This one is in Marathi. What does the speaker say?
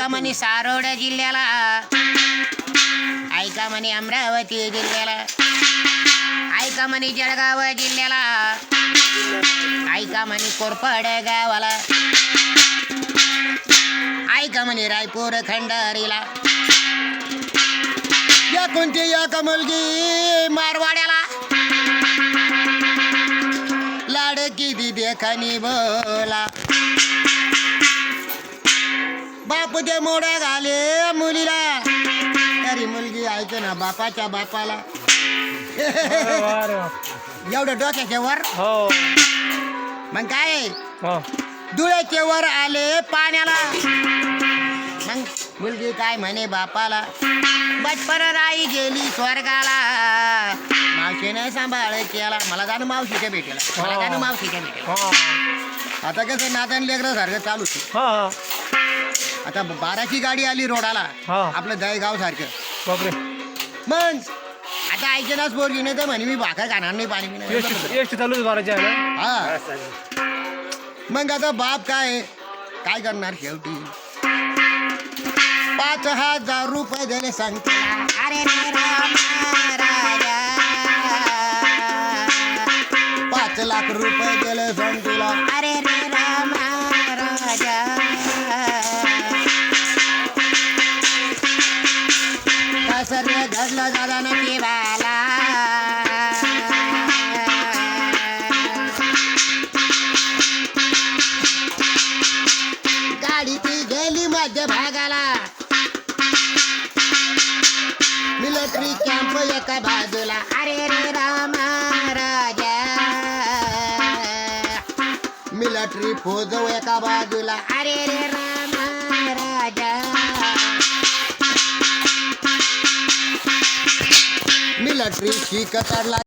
म्हणे सारोडा जिल्ह्याला. ऐका म्हणे अमरावती जिल्ह्याला. ऐका म्हणे जळगाव जिल्ह्याला. ऐका म्हणे कोरपड गावाला. ऐका म्हणे रायपूर खंडारीला. या कोणती एक मुलगी मारवाड्याला? लाडकी दी देखनी बोला. बाप ते मोड्या घाले मुलीला. तरी मुलगी ऐके ना बापाच्या बापाला. एवढं डोक्याच्या वर? हो. मग काय? हो. डुळ्याचे वर आले पाण्याला. मग मुलगी काय म्हणे बापाला? बचपन राई गेली स्वर्गाला. मावशीने सांभाळ केला. मला जाणं मावशीच्या भेटेला. मला जाणं मावशीच्या भेटेला. हो. आता कसं नातन लेकरं सारखं चालू हा. आता बाराची गाडी आली रोडाला. हा. आपलं दहीगाव सारखं. बापरे. मग आता ऐकणाच पोरगी नाही तर म्हणे मी भाकर खाणार नाही पाणी पिणार. एसटी चालूच बाराची आहे ना हा. मग आता बाप काय काय करणार शेवटी? पाच हजार रुपये दिले सांगते. अरे रे रामा राजा. पाच लाख रुपये दिले सांगतीला अरे रे कसं धरलं घडलं दादा नक्की गाडी ती गेली मध्य भागाला. मिलिटरी कॅम्प एका बाजूला. अरे रे रामा राजा. मिलिटरी फौज एका बाजूला. अरे रे रामा मिलिटरी शिकत